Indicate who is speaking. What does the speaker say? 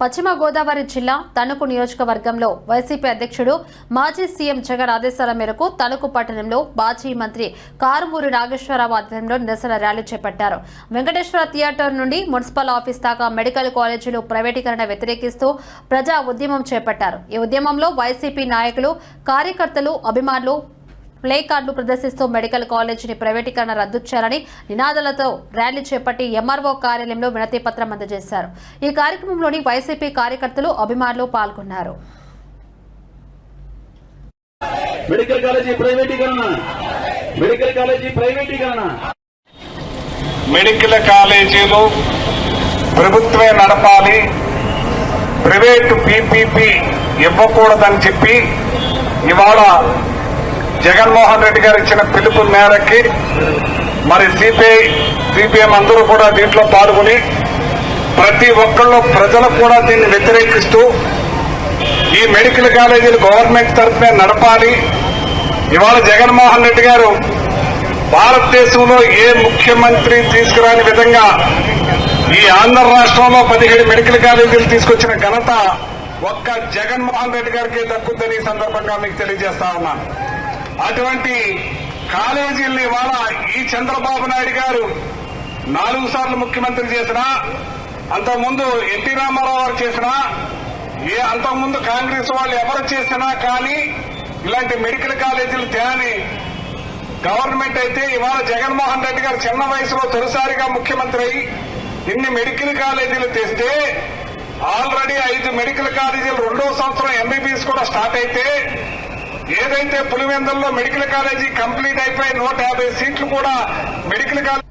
Speaker 1: పశ్చిమ గోదావరి జిల్లా తణుకు నియోజకవర్గంలో వైసీపీ అధ్యక్షుడు మాజీ సీఎం జగన్ ఆదేశాల మేరకు తణుకు పట్టణంలో మాజీ మంత్రి కారుమూరి నాగేశ్వరరావు ఆధ్వర్యంలో నిరసన ర్యాలీ చేపట్టారు. వెంకటేశ్వర థియేటర్ నుండి మున్సిపల్ ఆఫీస్ దాకా మెడికల్ కాలేజీలు ప్రైవేటీకరణ వ్యతిరేకిస్తూ ప్రజా ఉద్యమం చేపట్టారు. ఈ ఉద్యమంలో వైసీపీ నాయకులు కార్యకర్తలు అభిమానులు ప్లే కార్డులు ప్రదర్శిస్తూ మెడికల్ కాలేజీని ప్రైవేటీకరణ రద్దు చేయాలని నినాదాలతో ర్యాలీ చేపట్టి ఎంఆర్ఓ కార్యాలయంలో వినతి పత్రం అందజేశారు. ఈ కార్యక్రమంలోని వైసీపీ కార్యకర్తలు అభిమానులు పాల్గొన్నారు.
Speaker 2: మెడికల్ కాలేజీ ప్రైవేటీకరణ. మెడికల్ కాలేజీ ప్రైవేటీకరణ.
Speaker 3: మెడికల్ కాలేజీలు ప్రభుత్వమే నడపాలి. ప్రైవేటు పీపీపీ ఇవ్వకూడదని చెప్పి ఇవాళ జగన్మోహన్ రెడ్డి గారు ఇచ్చిన పిలుపు మేరకి మరి సిపిఐ సిపిఎం అందరూ కూడా దీంట్లో పాల్గొని ప్రతి ఒక్కళ్ళు ప్రజలు కూడా దీన్ని వ్యతిరేకిస్తూ ఈ మెడికల్ కాలేజీలు గవర్నమెంట్ తరఫునే నడపాలి. ఇవాళ జగన్మోహన్ రెడ్డి గారు భారతదేశంలో ఏ ముఖ్యమంత్రి తీసుకురాని విధంగా ఈ ఆంధ్ర రాష్ట్రంలో పదిహేడు మెడికల్ కాలేజీలు తీసుకొచ్చిన ఘనత ఒక్క జగన్మోహన్ రెడ్డి గారికి దక్కుద్దని సందర్భంగా మీకు తెలియజేస్తా ఉన్నాను. అటువంటి కాలేజీల్ని ఇవాళ ఈ చంద్రబాబు నాయుడు గారు నాలుగు సార్లు ముఖ్యమంత్రి చేసిన అంతకుముందు ఎన్టీ రామారావు గారు చేసిన ఏ అంతకుముందు కాంగ్రెస్ వాళ్ళు ఎవరు చేసినా కానీ ఇలాంటి మెడికల్ కాలేజీలు తేని గవర్నమెంట్ అయితే ఇవాళ జగన్మోహన్ రెడ్డి గారు చిన్న వయసులో తొలిసారిగా ముఖ్యమంత్రి అయి ఇన్ని మెడికల్ కాలేజీలు తెస్తే ఆల్రెడీ ఐదు మెడికల్ కాలేజీలు రెండో సంవత్సరం ఎంబీబీఎస్ కూడా స్టార్ట్ అయితే ఏదైతే పులివెందల్లో మెడికల్ కాలేజీ కంప్లీట్ అయిపోయి నూట యాభై సీట్లు కూడా మెడికల్ కాలేజీ